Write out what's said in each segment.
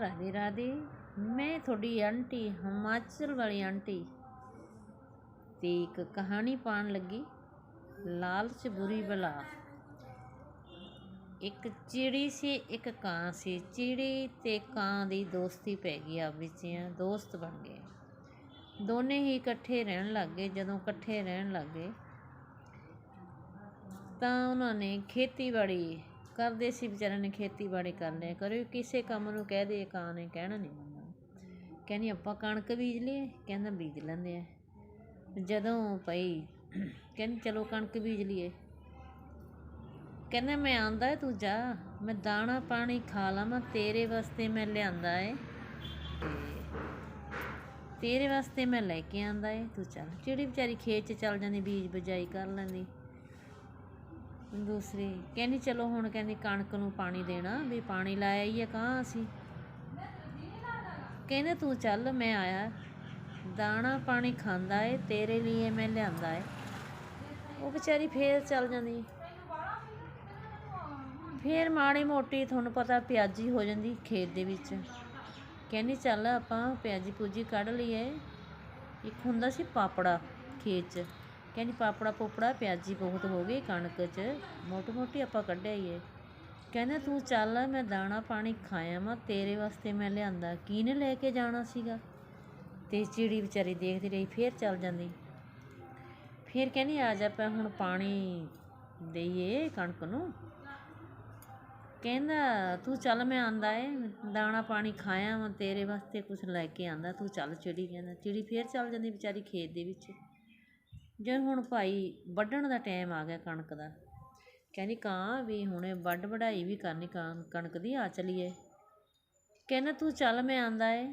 ਰਾਧੇ ਰਾਧੇ, ਮੈਂ ਤੁਹਾਡੀ ਆਂਟੀ, ਹਿਮਾਚਲ ਵਾਲੀ ਆਂਟੀ। ਤੇ ਇੱਕ ਕਹਾਣੀ ਪਾਣ ਲੱਗੀ, ਲਾਲਚ ਬੁਰੀ ਬਲਾ। ਇੱਕ ਚਿੜੀ ਸੀ, ਇੱਕ ਕਾਂ ਸੀ। ਚਿੜੀ ਤੇ ਕਾਂ ਦੀ ਦੋਸਤੀ ਪੈ ਗਈ, ਆਪ ਵਿੱਚ ਦੋਸਤ ਬਣ ਗਏ। ਦੋਨੇ ਹੀ ਇਕੱਠੇ ਰਹਿਣ ਲੱਗ ਗਏ। ਜਦੋਂ ਇਕੱਠੇ ਰਹਿਣ ਲੱਗ ਗਏ, ਤਾਂ ਉਹਨਾਂ ਨੇ ਖੇਤੀਬਾੜੀ ਕਰਦੇ ਸੀ, ਵਿਚਾਰਿਆਂ ਨੇ ਖੇਤੀਬਾੜੀ ਕਰ ਲਿਆ ਕਰੋ ਕਿਸੇ ਕੰਮ ਨੂੰ ਕਹਿ ਦੇ, ਕਾਂ ਨੇ ਕਹਿਣਾ ਨਹੀਂ ਮੰਨਣਾ। ਕਹਿੰਦੀ, ਆਪਾਂ ਕਣਕ ਬੀਜ ਲਈਏ, ਕਹਿੰਦਾ, ਬੀਜ ਲੈਂਦੇ ਆ। ਜਦੋਂ ਪਈ ਕਹਿੰਦੀ, ਚਲੋ ਕਣਕ ਬੀਜ ਲਈਏ। ਕਹਿੰਦਾ, ਮੈਂ ਆਂਦਾ ਤੂੰ ਜਾ, ਮੈਂ ਦਾਣਾ ਪਾਣੀ ਖਾ ਲਵਾਂ, ਤੇਰੇ ਵਾਸਤੇ ਮੈਂ ਲਿਆਂਦਾ ਏ। ਤੇਰੇ ਵਾਸਤੇ ਮੈਂ ਲੈ ਕੇ ਆਂਦਾ ਏ, ਤੂੰ ਚੱਲ। ਜਿਹੜੀ ਵਿਚਾਰੀ ਖੇਤ 'ਚ ਚੱਲ ਜਾਂਦੀ, ਬੀਜ ਬਜਾਈ ਕਰ ਲੈਂਦੀ। ਦੂਸਰੀ, ਕਹਿੰਦੀ ਚਲੋ ਹੁਣ ਕਹਿੰਦੀ ਕਣਕ ਨੂੰ ਪਾਣੀ ਦੇਣਾ, ਵੀ ਪਾਣੀ ਲਾਇਆ ਹੀ ਆ ਕਾਂ ਅਸੀਂ? ਕਹਿੰਦੇ ਤੂੰ ਚੱਲ, ਮੈਂ ਆਇਆ। ਦਾਣਾ ਪਾਣੀ ਖਾਂਦਾ ਏ, ਤੇਰੇ ਲਈ ਮੈਂ ਲਿਆਂਦਾ ਏ। ਉਹ ਵਿਚਾਰੀ ਫੇਰ ਚੱਲ ਜਾਂਦੀ। ਫੇਰ ਮਾੜੀ ਮੋਟੀ ਤੁਹਾਨੂੰ ਪਤਾ ਪਿਆਜੀ ਹੋ ਜਾਂਦੀ ਖੇਤ ਦੇ ਵਿੱਚ। ਕਹਿੰਦੀ ਚੱਲ ਆਪਾਂ ਪਿਆਜੀ ਪੂਜੀ ਕੱਢ ਲਈਏ। ਇੱਕ ਹੁੰਦਾ ਸੀ ਪਾਪੜਾ ਖੇਤ 'ਚ। ਕਹਿੰਦੀ ਪਾਪੜਾ ਪੋਪੜਾ, ਪਿਆਜੀ ਬਹੁਤ ਹੋ ਗਈ ਕਣਕ 'ਚ। ਮੋਟੀ ਮੋਟੀ ਆਪਾਂ ਕੱਢਿਆ ਹੀ ਏ। ਕਹਿੰਦਾ, ਤੂੰ ਚੱਲ, ਮੈਂ ਦਾਣਾ ਪਾਣੀ ਖਾਇਆ ਮੈਂ ਤੇਰੇ ਵਾਸਤੇ ਮੈਂ ਲਿਆਂਦਾ। ਕਿਹਨੇ ਲੈ ਕੇ ਜਾਣਾ ਸੀਗਾ? ਤੇ ਚਿੜੀ ਵਿਚਾਰੀ ਦੇਖਦੀ ਰਹੀ, ਫੇਰ ਚੱਲ ਜਾਂਦੀ। ਫੇਰ ਕਹਿੰਦੀ, ਆ ਜਾ, ਆਪਾਂ ਹੁਣ ਪਾਣੀ ਦੇਈਏ ਕਣਕ ਨੂੰ। ਕਹਿੰਦਾ, ਤੂੰ ਚੱਲ, ਮੈਂ ਆਂਦਾ ਏ, ਦਾਣਾ ਪਾਣੀ ਖਾਇਆ ਵਾਂ, ਤੇਰੇ ਵਾਸਤੇ ਕੁਝ ਲੈ ਕੇ ਆਂਦਾ। ਤੂੰ ਚੱਲ ਚਿੜੀ, ਕਹਿੰਦਾ। ਚਿੜੀ ਫੇਰ ਚੱਲ ਜਾਂਦੀ ਵਿਚਾਰੀ ਖੇਤ ਦੇ ਵਿੱਚ। ਜਦ ਹੁਣ ਭਾਈ ਵੱਢਣ ਦਾ ਟਾਈਮ ਆ ਗਿਆ ਕਣਕ ਦਾ, ਕਹਿੰਦੀ ਕਾਂ ਵੀ ਹੁਣੇ ਵੱਢ ਵਢਾਈ ਵੀ ਕਰਨੀ ਕਾਂ, ਕਣਕ ਦੀ ਆ ਚਲੀਏ। ਕਹਿੰਦਾ ਤੂੰ ਚੱਲ ਮੈਂ ਆਂਦਾ ਏ,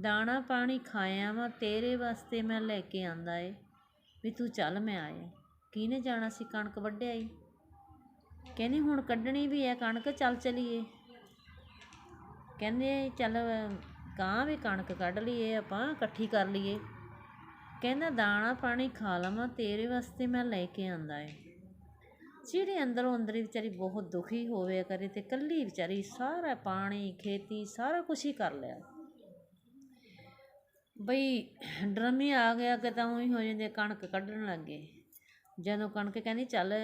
ਦਾਣਾ ਪਾਣੀ ਖਾਇਆ ਵਾ, ਤੇਰੇ ਵਾਸਤੇ ਮੈਂ ਲੈ ਕੇ ਆਂਦਾ ਏ, ਵੀ ਤੂੰ ਚੱਲ ਮੈਂ ਆਇਆ। ਕਿਹਨੇ ਜਾਣਾ ਸੀ ਕਣਕ ਵੱਢਿਆ ਈ ਕਹਿੰਦੀ ਹੁਣ ਕੱਢਣੀ ਵੀ ਹੈ ਕਣਕ, ਚੱਲ ਚਲੀਏ। ਕਹਿੰਦੇ ਚੱਲ ਕਾਂ ਵੀ ਕਣਕ ਕੱਢ ਲਈਏ, ਆਪਾਂ ਇਕੱਠੀ ਕਰ ਲਈਏ। ਕਹਿੰਦਾ, ਦਾਣਾ ਪਾਣੀ ਖਾ ਲਵਾਂ ਤੇਰੇ ਵਾਸਤੇ ਮੈਂ ਲੈ ਕੇ ਆਂਦਾ ਏ। ਜਿਹੜੇ ਅੰਦਰੋਂ ਅੰਦਰੀ ਵਿਚਾਰੀ ਬਹੁਤ ਦੁਖੀ ਹੋਵੇ ਕਰੇ ਤੇ ਕੱਲੀ ਵਿਚਾਰੀ ਸਾਰਾ ਪਾਣੀ, ਖੇਤੀ, ਸਾਰਾ ਕੁਝ ਹੀ ਕਰ ਲਿਆ। ਬਈ, ਡਰਮੀ ਆ ਗਿਆ ਕਿ ਤਾਂ ਉਹੀ ਹੋ ਜਾਂਦੇ ਕਣਕ ਕੱਢਣ ਲੱਗੇ। ਜਦੋਂ ਕਣਕ ਕਹਿੰਦੀ, ਚੱਲ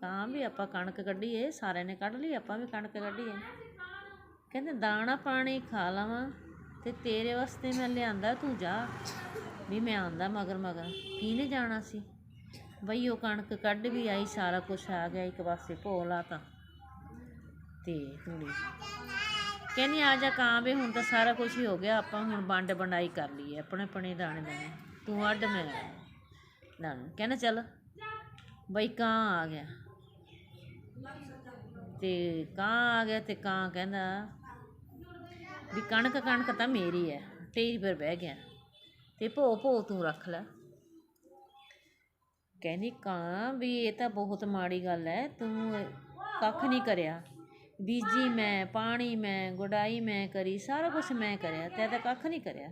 ਕਾਂ ਵੀ ਆਪਾਂ ਕਣਕ ਕੱਢੀਏ, ਸਾਰਿਆਂ ਨੇ ਕੱਢ ਲਈ, ਆਪਾਂ ਵੀ ਕਣਕ ਕੱਢੀਏ। ਕਹਿੰਦੇ, ਦਾਣਾ ਪਾਣੀ ਖਾ ਲਵਾਂ ਤੇ ਤੇਰੇ ਵਾਸਤੇ ਮੈਂ ਲਿਆਂਦਾ, ਤੂੰ ਜਾ। ਵੀ ਮੈਂ ਆਂਦਾ ਮਗਰ ਮਗਰ ਕਿਹਨੇ ਜਾਣਾ ਸੀ? ਬਈ ਉਹ ਕਣਕ ਕੱਢ ਵੀ ਆਈ, ਸਾਰਾ ਕੁਝ ਆ ਗਿਆ, ਇੱਕ ਪਾਸੇ ਭੋ ਤਾਂ। ਤੇ ਤੂੜੀ ਕਹਿੰਦੀ, ਆ ਜਾ ਕਾਂ ਵੀ ਹੁਣ ਤਾਂ ਸਾਰਾ ਕੁਝ ਹੀ ਹੋ ਗਿਆ, ਆਪਾਂ ਹੁਣ ਵੰਡ ਵੰਡਾਈ ਕਰ ਲਈਏ, ਆਪਣੇ ਆਪਣੇ ਦਾਣੇ ਦਾਣੇ। ਤੂੰ ਅੱਡ ਮੈਂ ਦਾਣੇ ਕਹਿੰਦਾ, ਚੱਲ। ਬਈ ਕਾਂ ਆ ਗਿਆ। ਤੇ ਕਾਂ ਆ ਗਿਆ ਤੇ ਕਾਂ ਕਹਿੰਦਾ ਵੀ ਕਣਕ ਕਣਕ ਤਾਂ ਮੇਰੀ ਹੈ ਟੇਜ ਪਰ ਬਹਿ ਗਿਆ। ਤੇ ਭੋ ਭੋ ਤੂੰ ਰੱਖ ਲੈ। ਕਹਿੰਦੀ, ਕਾਂ, ਵੀ ਇਹ ਤਾਂ ਬਹੁਤ ਮਾੜੀ ਗੱਲ ਹੈ ਤੂੰ ਕੱਖ ਨਹੀਂ ਕਰਿਆ। ਬੀਜੀ ਮੈਂ, ਪਾਣੀ ਮੈਂ, ਗੁਡਾਈ ਮੈਂ ਕਰੀ, ਸਾਰਾ ਕੁਝ ਮੈਂ ਕਰਿਆ, ਤੈ ਤਾਂ ਕੱਖ ਨਹੀਂ ਕਰਿਆ।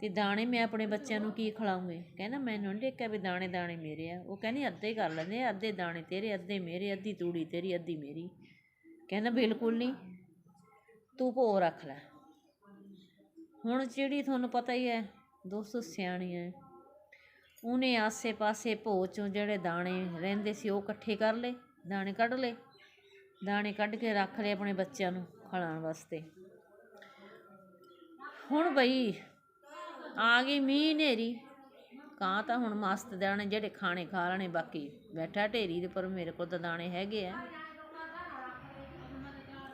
ਤੇ ਦਾਣੇ ਮੈਂ ਆਪਣੇ ਬੱਚਿਆਂ ਨੂੰ ਕੀ ਖਿਲਾਉਂਗੇ ਕਹਿੰਦਾ ਮੈਨੂੰ ਨਹੀਂ ਦੇਖਿਆ ਵੀ ਦਾਣੇ ਦਾਣੇ ਮੇਰੇ ਆ। ਉਹ ਕਹਿੰਦੀ, ਅੱਧੇ ਕਰ ਲੈਂਦੇ ਅੱਧੇ ਦਾਣੇ ਤੇਰੇ, ਅੱਧੇ ਮੇਰੇ, ਅੱਧੀ ਤੂੜੀ ਤੇਰੀ, ਅੱਧੀ ਮੇਰੀ। ਕਹਿੰਦਾ, ਬਿਲਕੁਲ ਨਹੀਂ ਤੂੰ ਭੋ ਰੱਖ ਲੈ। ਹੁਣ ਜਿਹੜੀ ਤੁਹਾਨੂੰ ਪਤਾ ਹੀ ਹੈ ਦੋਸਤੋ ਸਿਆਣੀ ਹੈ ਉਹਨੇ ਆਸੇ-ਪਾਸੇ ਭੋ ਚੋਂ ਜਿਹੜੇ ਦਾਣੇ ਰਹਿੰਦੇ ਸੀ ਉਹ ਇਕੱਠੇ ਕਰ ਲਏ, ਦਾਣੇ ਕੱਢ ਲਏ, ਦਾਣੇ ਕੱਢ ਕੇ ਰੱਖ ਲਏ ਆਪਣੇ ਬੱਚਿਆਂ ਨੂੰ ਖਿਲਾਉਣ ਵਾਸਤੇ। ਹੁਣ ਬਈ ਆ ਗਈ ਮੀਂਹ ਹਨੇਰੀ, ਕਾਂ ਤਾਂ ਹੁਣ ਮਸਤ ਦਾਣੇ ਜਿਹੜੇ ਖਾਣੇ ਖਾ ਲੈਣੇ, ਬਾਕੀ ਬੈਠਾ ਢੇਰੀ ਦੇ ਪਰ ਮੇਰੇ ਕੋਲ ਤਾਂ ਦਾਣੇ ਹੈਗੇ ਆ।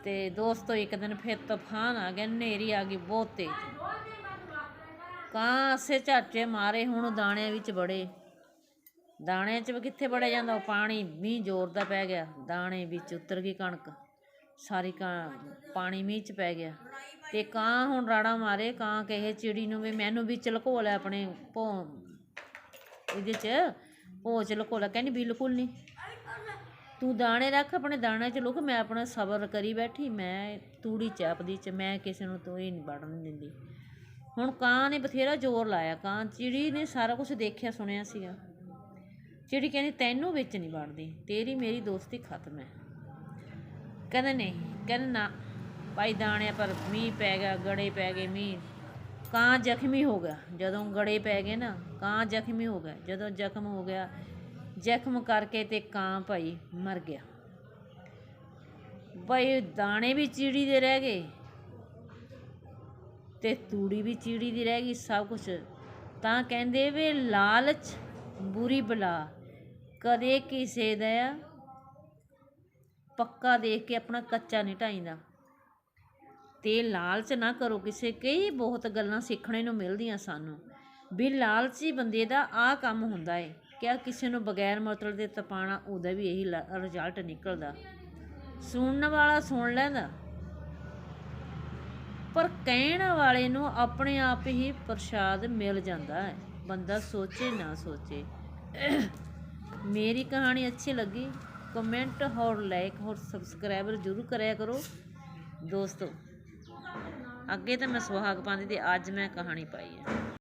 ਤੇ ਦੋਸਤੋ ਇੱਕ ਦਿਨ ਫਿਰ ਤੂਫਾਨ ਆ ਗਿਆ, ਹਨੇਰੀ ਆ ਗਈ ਬਹੁਤ ਤੇਜ਼। ਕਾਂ ਸੇ ਝਾਚੇ ਮਾਰੇ, ਹੁਣ ਦਾਣਿਆਂ ਵਿੱਚ ਬੜੇ ਦਾਣਿਆਂ 'ਚ ਵੀ ਕਿੱਥੇ ਬੜਿਆ ਜਾਂਦਾ? ਉਹ ਪਾਣੀ, ਮੀਂਹ ਜ਼ੋਰ ਦਾ ਪੈ ਗਿਆ। ਦਾਣੇ ਵਿੱਚ ਉਤਰ ਗਈ ਕਣਕ। ਸਾਰੀ ਕਾਂ, ਪਾਣੀ ਮੀਂਹ 'ਚ ਪੈ ਗਿਆ। ਤੇ ਕਾਂ ਹੁਣ ਰਾੜਾ ਮਾਰੇ। ਕਾਂ ਕਹੇ, ਚਿੜੀ ਨੂੰ ਵੀ ਮੈਨੂੰ ਵਿੱਚ ਲੁਕੋ ਲੈ ਆਪਣੇ ਭੋ। ਇਹਦੇ 'ਚ ਭੋ 'ਚ ਲਕੋ ਲੈ। ਕਹਿੰਦੀ, ਬਿਲਕੁਲ ਨਹੀਂ। ਤੂੰ ਦਾਣੇ ਰੱਖ, ਆਪਣੇ ਦਾਣੇ 'ਚ ਲੁਕ। ਮੈਂ ਆਪਣਾ ਸਬਰ ਕਰੀ ਬੈਠੀ। ਮੈਂ ਤੂੜੀ ਚਾਪਦੀ 'ਚ। ਮੈਂ ਕਿਸੇ ਨੂੰ ਤੋਈ ਨਹੀਂ ਵੜਨ ਦਿੰਦੀ। ਹੁਣ ਕਾਂ ਨੇ ਬਥੇਰਾ ਜ਼ੋਰ ਲਾਇਆ, ਕਾਂ ਚਿੜੀ ਨੇ ਸਾਰਾ ਕੁਝ ਦੇਖਿਆ, ਸੁਣਿਆ ਸੀਗਾ। ਚਿੜੀ ਕਹਿੰਦੀ, ਤੈਨੂੰ ਵਿੱਚ ਨਹੀਂ ਵੜਦੀ, ਤੇਰੀ ਮੇਰੀ ਦੋਸਤੀ ਖਤਮ ਹੈ। ਕਹਿੰਦਾ, ਨਹੀਂ। ਕਹਿੰਦਾ, ਨਾ, ਭਾਈ ਦਾਣਿਆਂ ਪਰ ਮੀਂਹ ਪੈ ਗਿਆ, ਗੜੇ ਪੈ ਗਏ ਮੀਂਹ। ਕਾਂ ਜ਼ਖਮੀ ਹੋ ਗਿਆ। ਜਦੋਂ ਗੜੇ ਪੈ ਗਏ ਨਾ, ਕਾਂ ਜ਼ਖਮੀ ਹੋ ਗਿਆ। ਜਦੋਂ ਜ਼ਖਮ ਹੋ ਗਿਆ, ਜ਼ਖਮ ਕਰਕੇ ਤੇ ਕਾਂ ਭਾਈ ਮਰ ਗਿਆ। ਭਾਈ ਦਾਣੇ ਵੀ ਚਿੜੀ ਦੇ ਰਹਿ ਗਏ। ਤੇ ਤੂੜੀ ਵੀ ਚੀੜੀ ਦੀ ਰਹਿ ਗਈ ਸਭ ਕੁਝ ਤਾਂ ਕਹਿੰਦੇ ਵੇ, ਲਾਲਚ ਬੁਰੀ ਬਲਾ। ਕਦੇ ਕਿਸੇ ਦਾ ਪੱਕਾ ਦੇਖ ਕੇ ਆਪਣਾ ਕੱਚਾ ਨਹੀਂ ਢਾਈਂਦਾ। ਤੇ ਲਾਲਚ ਨਾ ਕਰੋ ਕਿਸੇ, ਕਈ ਬਹੁਤ ਗੱਲਾਂ ਸਿੱਖਣੇ ਨੂੰ ਮਿਲਦੀਆਂ ਸਾਨੂੰ। ਵੀ ਲਾਲਚੀ ਬੰਦੇ ਦਾ ਆ ਕੰਮ ਹੁੰਦਾ ਏ ਕਿਆ ਕਿਸੇ ਨੂੰ ਬਗੈਰ ਮਤਲਬ ਦੇ ਤਪਾਣਾ ਉਹਦਾ ਵੀ ਇਹੀ ਰਿਜ਼ਲਟ ਨਿਕਲਦਾ। ਸੁਣਨ ਵਾਲਾ ਸੁਣ ਲੈਂਦਾ। ਪਰ ਕਹਿਣ ਵਾਲੇ ਨੂੰ ਆਪਣੇ ਆਪ ਹੀ ਪ੍ਰਸ਼ਾਦ ਮਿਲ ਜਾਂਦਾ ਹੈ। ਬੰਦਾ ਸੋਚੇ ਨਾ ਸੋਚੇ। ਮੇਰੀ ਕਹਾਣੀ ਅੱਛੀ ਲੱਗੀ? ਕਮੈਂਟ ਹੋਰ ਲਾਈਕ ਹੋਰ ਸਬਸਕ੍ਰਾਈਬਰ ਜ਼ਰੂਰ ਕਰਿਆ ਕਰੋ। ਦੋਸਤੋ, ਅੱਗੇ ਤਾਂ ਮੈਂ ਸੁਹਾਗ ਪਾਉਂਦੀ ਤੇ ਅੱਜ ਮੈਂ ਕਹਾਣੀ ਪਾਈ ਹੈ।